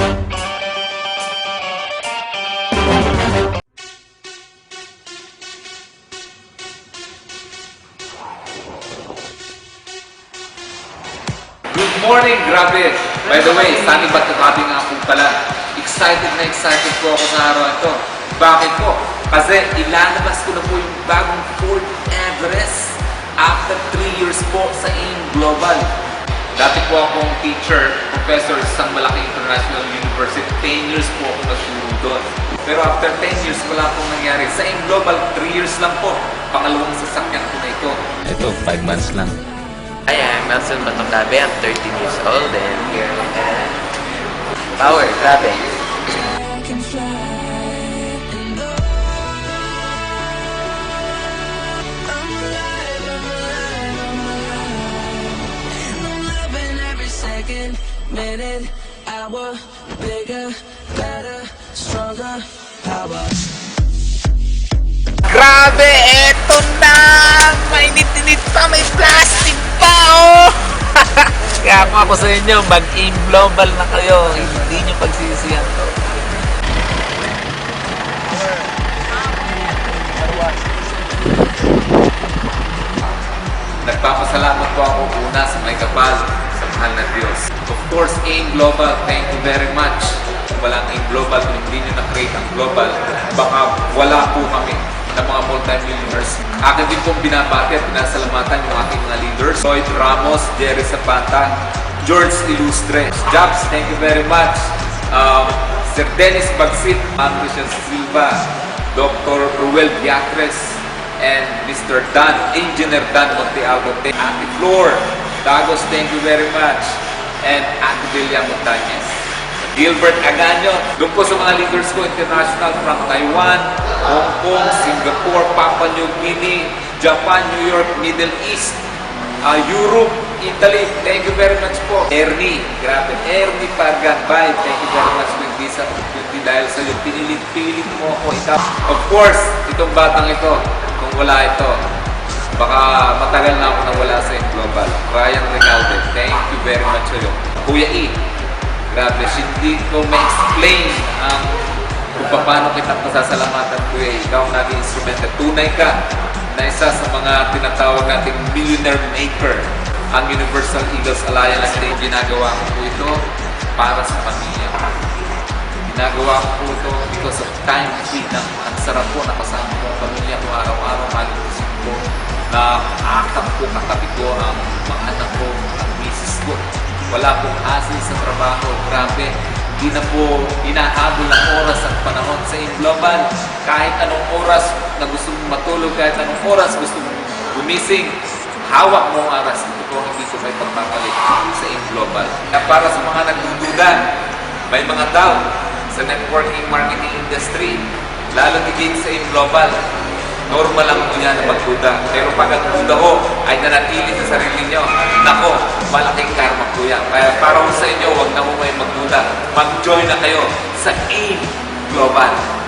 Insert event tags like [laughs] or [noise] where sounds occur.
Good morning, grabe! By the way, Sunny Bat Katabi nga po pala. Excited na excited po ako sa araw ito. Bakit po? Kasi ilalabas ko na po yung bagong Ford Everest after 3 years po sa AIM Global. Dati po akong teacher, professor sa isang malaking international university. 10 years po ako nagturo doon. Pero after 10 years, wala pong nangyari. Sa AIM Global, 3 years lang po. Pangalawang sasakyan ko na ito. Ito, 5 months lang. Hi, I'm Nelson Batonggabe. I'm 13 years old and here at Power Grabe. can fly minute, hour, bigger, better, stronger, power. Grabe, eto na! Mainit-init pa, may plastic pa, oh! [laughs] Kaya kung ako sa inyo, mag-aim global na kayo. Hindi nyo pagsisiyan to. Nagpapasalamat po ako una sa may kapal sa mahal na Diyos. Of course, AIM Global, thank you very much. Kung walang AIM Global, kung hindi nyo na-create ang Global, baka wala po kami ng mga multi-millionaires. Akin din pong binabati at pinasalamatan yung aking mga leaders. Lloyd Ramos, Jerry Zapata, George Ilustre. Jobs, thank you very much. Um, Sir Dennis Bagsit, Andres Silva, Dr. Ruel Biatres, and Mr. Dan, Engineer Dan Montealvo, Ate Flor, Dagos, thank you very much, and Ate Delia Montañez. Gilbert Aganyo, doon po sa mga leaders ko international from Taiwan, Hong Kong, Singapore, Papua New Guinea, Japan, New York, Middle East, uh, Europe, Italy, thank you very much po. Ernie, grabe. Ernie Pagambay, thank you very much with this opportunity dahil sa iyo, pinilit-pilit mo ako ikaw. Of course, itong batang ito, kung wala ito, baka matagal na ako nawala sa Global. Ryan Recalde, thank you very much sa iyo. Kuya E, grabe, hindi ko ma-explain ang kung paano kita pasasalamatan Kuya E. Ikaw ang naging instrumento. Tunay ka na isa sa mga tinatawag nating millionaire maker ang Universal Eagles Alliance Day. Ginagawa ko po ito para sa pamilya ko. Ginagawa ko po ito because of time freedom. Ang sarap po nakasama ko ang pamilya ko araw-araw, ko, katabi ko ang mga anak ko, ang misis ko. Wala pong hassle sa trabaho. Grabe. Hindi na po hinahabol ng oras at panahon sa in global. Kahit anong oras na gusto mong matulog, kahit anong oras gusto mong gumising, hawak mo ang oras. Ito po ang hindi ko may pagpapalit sa in global. Kaya para sa mga nagdududa, may mga doubt sa networking marketing industry, lalo higit sa in global. Normal lang po yan na magduda. Pero pag ang duda ko ay nanatili sa sarili nyo, nako, malaking karma po yan. Kaya para sa inyo, huwag na po may magduda. Mag-join na kayo sa AIM Global.